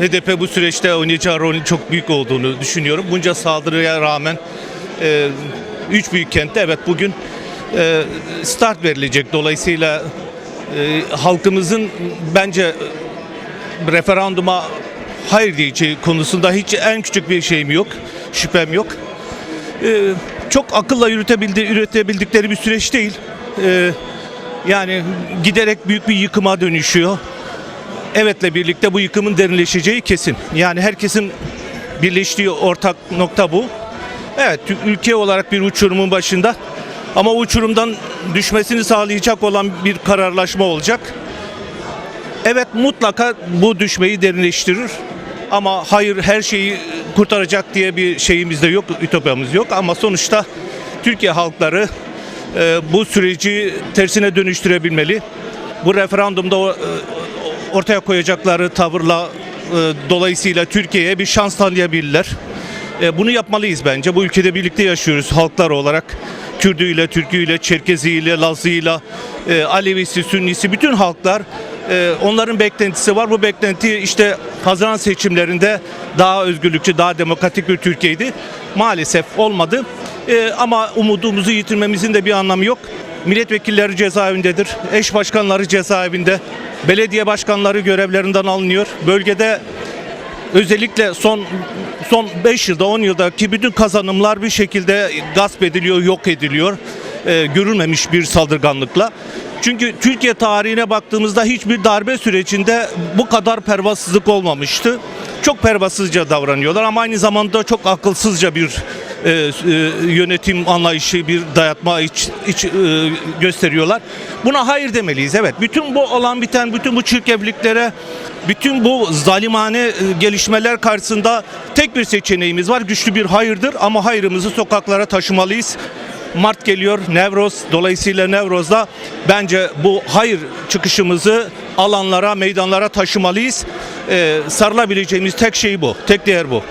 HDP bu süreçte oynayacağı rolün çok büyük olduğunu düşünüyorum. Bunca saldırıya rağmen e, üç büyük kentte evet bugün e, start verilecek. Dolayısıyla e, halkımızın bence referanduma hayır diyeceği konusunda hiç en küçük bir şeyim yok, şüphem yok. Ee, çok akılla yürütebildi, üretebildikleri bir süreç değil. Ee, yani giderek büyük bir yıkıma dönüşüyor. Evetle birlikte bu yıkımın derinleşeceği kesin. Yani herkesin birleştiği ortak nokta bu. Evet, ülke olarak bir uçurumun başında. Ama uçurumdan düşmesini sağlayacak olan bir kararlaşma olacak. Evet mutlaka bu düşmeyi derinleştirir. Ama hayır her şeyi kurtaracak diye bir şeyimiz de yok, ütopyamız yok. Ama sonuçta Türkiye halkları e, bu süreci tersine dönüştürebilmeli. Bu referandumda e, ortaya koyacakları tavırla e, dolayısıyla Türkiye'ye bir şans tanıyabilirler. E, bunu yapmalıyız bence. Bu ülkede birlikte yaşıyoruz halklar olarak. Kürdüyle, Türküyle, Çerkeziyle, Lazıyla, e, Alevisi, Sünnisi bütün halklar e, onların beklentisi var. Bu beklenti işte Haziran seçimlerinde daha özgürlükçü, daha demokratik bir Türkiye'ydi. Maalesef olmadı. E, ama umudumuzu yitirmemizin de bir anlamı yok. Milletvekilleri cezaevindedir. Eş başkanları cezaevinde. Belediye başkanları görevlerinden alınıyor. Bölgede özellikle son son 5 yılda 10 yıldaki bütün kazanımlar bir şekilde gasp ediliyor, yok ediliyor. Ee, görülmemiş bir saldırganlıkla. Çünkü Türkiye tarihine baktığımızda hiçbir darbe sürecinde bu kadar pervasızlık olmamıştı. Çok pervasızca davranıyorlar ama aynı zamanda çok akılsızca bir e, e, yönetim anlayışı, bir dayatma iç, iç, e, gösteriyorlar. Buna hayır demeliyiz. Evet. Bütün bu olan biten, bütün bu çirkefliklere, bütün bu zalimane e, gelişmeler karşısında tek bir seçeneğimiz var. Güçlü bir hayırdır ama hayrımızı sokaklara taşımalıyız. Mart geliyor, Nevroz. Dolayısıyla Nevroz'da bence bu hayır çıkışımızı alanlara, meydanlara taşımalıyız. Ee, sarılabileceğimiz tek şey bu, tek değer bu.